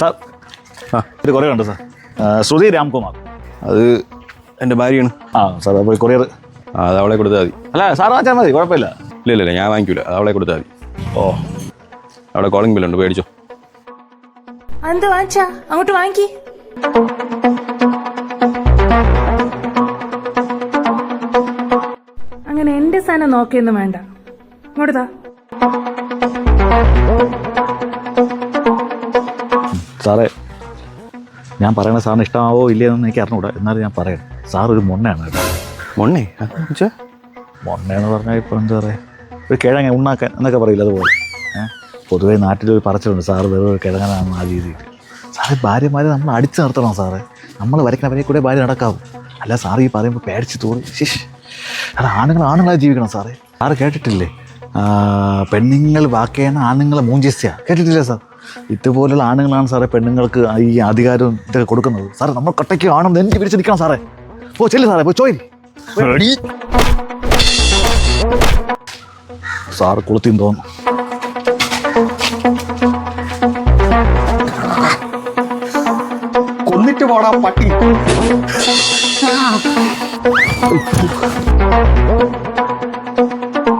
Sir ആ. ഒരു കുറേ ഉണ്ട് സാർ. ശ്രുതി രാംകുമാർ. അത് എന്റെ ഭാര്യയാണ്. ആ സാർ അപ്പോൾ കൊറിയർ. ആ അത് അവളെ കൊടുത്താൽ മതി. അല്ല സാർ വാങ്ങിച്ചാൽ മതി കുഴപ്പമില്ല. ഇല്ല ഇല്ല ഇല്ല ഞാൻ വാങ്ങിക്കൂല. അത് അവളെ കൊടുത്താൽ മതി. ഓ. അവിടെ കോളിംഗ് ബില്ലുണ്ട് പേടിച്ചോ. എന്ത് വാങ്ങിച്ചാ? അങ്ങോട്ട് വാങ്ങിക്കി. അങ്ങനെ എന്റെ സാധനം നോക്കിയൊന്നും വേണ്ട. ഇങ്ങോട്ട് താ. സാറേ ഞാൻ പറയണ സാറിന് ഇഷ്ടമാവോ ഇല്ലയെന്ന് എനിക്ക് അറിഞ്ഞൂടാ. എന്നാലും ഞാൻ പറയാം. സാർ ഒരു മൊണ്ണയാണ് കേട്ടോ. മൊണ്ണേ? മൊണ്ണയെന്ന് പറഞ്ഞാൽ ഇപ്പോൾ എന്താ പറയുക ഒരു കിഴങ്ങ ഉണ്ണാക്കാൻ എന്നൊക്കെ പറയില്ല അതുപോലെ? പൊതുവേ നാട്ടിലൊരു പറച്ചിലുണ്ട്. സാറ് വെറുതെ ഒരു കിഴങ്ങനാണ് ആ രീതിയിൽ. സാറ് ഭാര്യമാരെ നമ്മൾ അടിച്ചു നിർത്തണം സാറേ. നമ്മൾ വരയ്ക്കണവരെ കൂടെ ഭാര്യ നടക്കാവും. അല്ല സാറ് ഈ പറയുമ്പോൾ പേടിച്ച് തോന്നി. ശിഷ് അത് ആണുങ്ങൾ ആണുങ്ങളായി ജീവിക്കണം സാറേ. സാറ് കേട്ടിട്ടില്ലേ? പെണ്ണുങ്ങൾ വാക്കേണ ആണുങ്ങളെ മൂഞ്ചിസ്യ. കേട്ടിട്ടില്ലേ സാർ? ഇതുപോലുള്ള ആണുങ്ങളാണ് സാറേ പെണ്ണുങ്ങൾക്ക് ഈ അധികാരം ഇതൊക്കെ കൊടുക്കുന്നത്. സാറേ നമ്മൾ കൊട്ടയ്ക്ക് ആണെന്ന് എനിക്ക് പിടിച്ച് നിൽക്കണം സാറേ. പോ ചെല്ലു സാറേ പോ ചോയി സാർ കൊളുത്തിന്ന് തോന്നുന്നു. കൊന്നിട്ട് പോടാ പട്ടി.